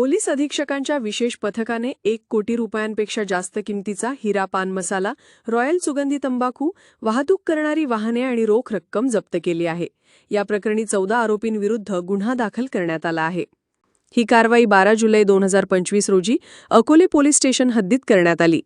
Police अधीक्षकांच्या विशेष पथकाने एक कोटी रुपयांपेक्षा जास्त किमतीचा हिरा पान मसाला रॉयल सुगंधी तंबाखू वाहतूक करणारी वाहने आणि रोख रक्कम जप्त केली आहे. या प्रकरणी चौदा आरोपींविरुद्ध गुन्हा दाखल करण्यात आला आहे. ही कारवाई बारा जुलै दोन हजार पंचवीस रोजी अकोले पोलीस स्टेशन हद्दीत करण्यात आली.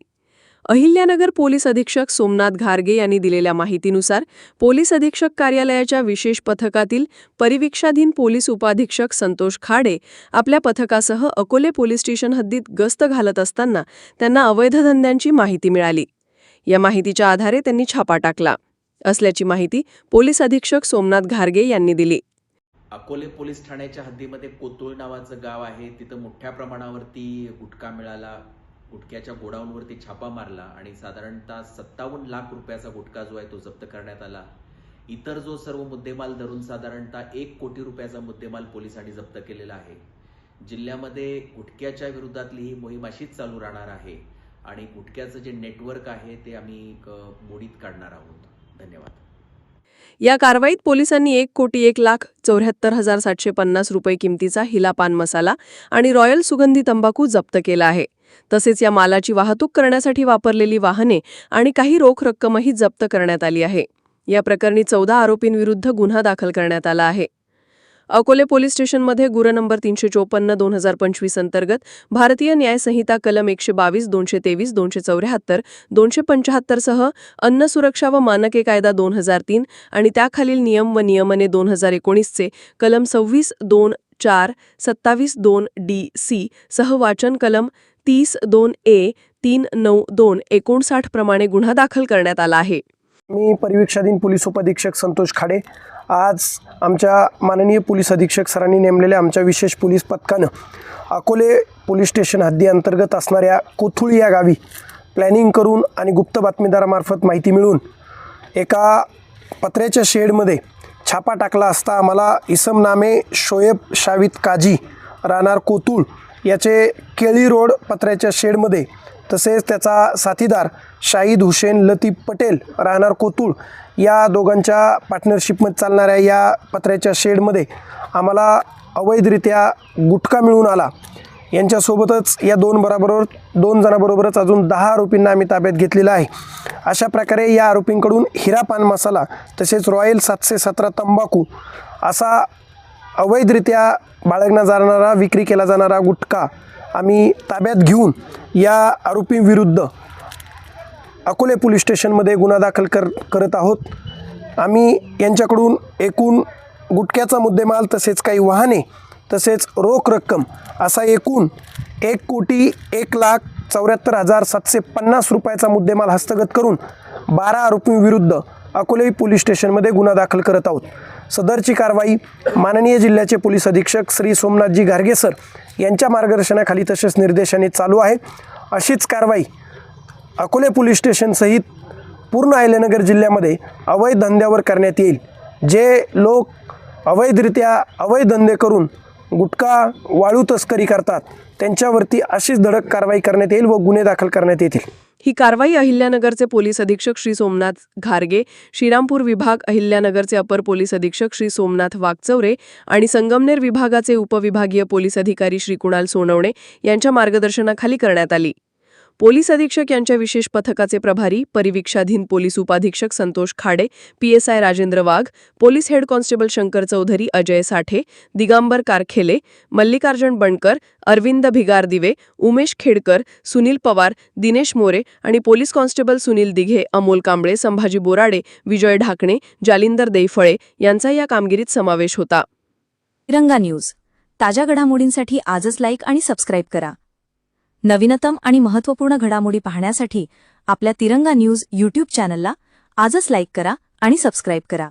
अहिल्यानगर पोलीस अधीक्षक सोमनाथ घारगे यांनी दिलेल्या माहितीनुसार पोलीस अधीक्षक कार्यालयाच्या विशेष पथकातील परिवीक्षाधीन पोलीस उपाधीक्षक संतोष खाडे आपल्या पथकासह अकोले पोलीस स्टेशन हद्दीत गस्त घालत असताना त्यांना अवैध धंद्यांची माहिती मिळाली. या माहितीच्या आधारे त्यांनी छापा टाकला. असल्याची माहिती पोलीस अधीक्षक सोमनाथ घारगे यांनी दिली. अकोले पोलीस ठाण्याच्या हद्दीमध्ये कोतुळ नावाचं गाव आहे. तिथं मोठ्या प्रमाणावरती गुटखा मिळाला. गुटख्याच्या गोडाऊनवरती छापा मारला आणि साधारणतः सत्तावन्न लाख रुपयाचा गुटखा जो आहे तो जप्त करण्यात आला. इतर जो सर्व मुद्देमाल धरून साधारणतः एक कोटी रुपयाचा मुद्देमाल पोलिसांनी जप्त केलेला आहे. जिल्ह्यामध्ये गुटख्याच्या विरोधातली ही मोहीम अशीच चालू राहणार आहे आणि गुटख्याचं जे नेटवर्क आहे ते आम्ही मोडीत काढणार आहोत. धन्यवाद. या कारवाईत पोलिसांनी एक कोटी एक लाख चौऱ्याहत्तर हजार सातशे पन्नास रुपये किमतीचा हिला पान मसाला आणि रॉयल सुगंधी तंबाखू जप्त केला आहे. तसेच या मालाची वाहतूक करण्यासाठी वापरलेली वाहने आणि काही रोख रक्कमही जप्त करण्यात आली आहे. या प्रकरणी चौदा आरोपींविरुद्ध गुन्हा दाखल करण्यात आला आहे. अकोले पोलीस स्टेशनमध्ये गुर नंबर तीनशे चोपन्न दोन हजार पंचवीस अंतर्गत भारतीय न्यायसंहिता कलम एकशे बावीस दोनशे तेवीस दोनशे चौऱ्याहत्तर दोनशे पंचाहत्तरसह अन्न सुरक्षा व मानके कायदा दोन हजार तीन आणि त्याखालील नियम व नियमने दोन हजार एकोणीसचे कलम सव्वीस दोन चार सत्तावीस दोन डी सी सह वाचन कलम तीस दोन ए तीन नऊ दोन एकोणसाठ प्रमाणे गुन्हा दाखल करण्यात आला आहे. मी परिवीक्षाधीन पोलीस उपअधीक्षक संतोष खाडे. आज आमच्या माननीय पोलीस अधीक्षक सरांनी नेमलेल्या आमच्या विशेष पोलीस पथकानं अकोले पोलीस स्टेशन हद्दी अंतर्गत असणाऱ्या कोथुळी या गावी प्लॅनिंग करून आणि गुप्त बातमीदारामार्फत माहिती मिळून एका पत्र्याच्या शेडमध्ये छापा टाकला असता आम्हाला इसम नामे शोएब शावित काजी राहणार कोतुळ याचे केळी रोड पत्र्याच्या शेडमध्ये तसेच त्याचा साथीदार शाहीद हुसेन लतीफ पटेल राहणार कोतुळ या दोघांच्या पार्टनरशिपमध्ये चालणाऱ्या या पत्र्याच्या शेडमध्ये आम्हाला अवैधरित्या गुटखा मिळून आला. यांच्यासोबतच या दोन बराबरोबर दोन जणांबरोबरच अजून दहा आरोपींना आम्ही ताब्यात घेतलेला आहे. अशा प्रकारे या आरोपींकडून हिरा पान मसाला तसेच रॉयल सातशे सतरा तंबाखू असा अवैधरित्या बाळगला जाणारा विक्री केला जाणारा गुटखा आम्ही ताब्यात घेऊन या आरोपींविरुद्ध अकोले पोलीस स्टेशनमध्ये गुन्हा दाखल कर करत आहोत. आम्ही यांच्याकडून एकूण गुटख्याचा मुद्देमाल तसेच काही वाहने तसेच रोख रक्कम असा एकूण एक कोटी एक लाख चौऱ्याहत्तर हजार सातशे पन्नास रुपयाचा मुद्देमाल हस्तगत करून बारा आरोपींविरुद्ध अकोले पोलीस स्टेशनमध्ये गुन्हा दाखल करत आहोत. सदरची कारवाई माननीय जिल्ह्याचे पोलीस अधीक्षक श्री सोमनाथजी गार्गेसर यांच्या मार्गदर्शनाखाली तसेच निर्देशाने चालू आहे. अशीच कारवाई अकोले पोलीस स्टेशनसहित पूर्ण अहिल्यानगर जिल्ह्यामध्ये अवैध धंद्यावर करण्यात येईल. जे लोक अवैधरित्या अवैध धंदे करून गुटखा वाळू तस्करी करतात. त्यांच्यावरती अशीच धडक कारवाई करण्यात येईल व गुन्हे दाखल करण्यात येतील. ही कारवाई अहिल्यानगरचे पोलीस अधीक्षक श्री सोमनाथ घारगे श्रीरामपूर विभाग अहिल्यानगरचे अपर पोलीस अधीक्षक श्री सोमनाथ वागचौरे आणि संगमनेर विभागाचे उपविभागीय पोलीस अधिकारी श्री कुणाल सोनवणे यांच्या मार्गदर्शनाखाली करण्यात आली. पोलीस अधीक्षक यांच्या विशेष पथकाचे प्रभारी परिवीक्षाधीन पोलीस उपाधीक्षक Santosh Khade PSI Rajendra Wagh police head constable Shankar Chaudhari Ajay Sathe Digambar Karkhele Mallikarjun Bankar Arvind Bhingardive Umesh Khedkar Sunil Pawar Dinesh More आणि पोलीस कॉन्स्टेबल सुनील दिघे अमोल कांबळे संभाजी बोराडे विजय ढाकणे जालिंदर देयफळे यांचा या कामगिरीत समावेश होता. तिरंगा न्यूज. ताज्या घडामोडींसाठी आजच लाईक आणि सबस्क्राईब करा. नवीनतम आणि महत्त्वपूर्ण घडामोडी पाहण्यासाठी आपल्या तिरंगा न्यूज यूट्यूब चॅनलला आजच लाईक करा आणि सबस्क्राईब करा.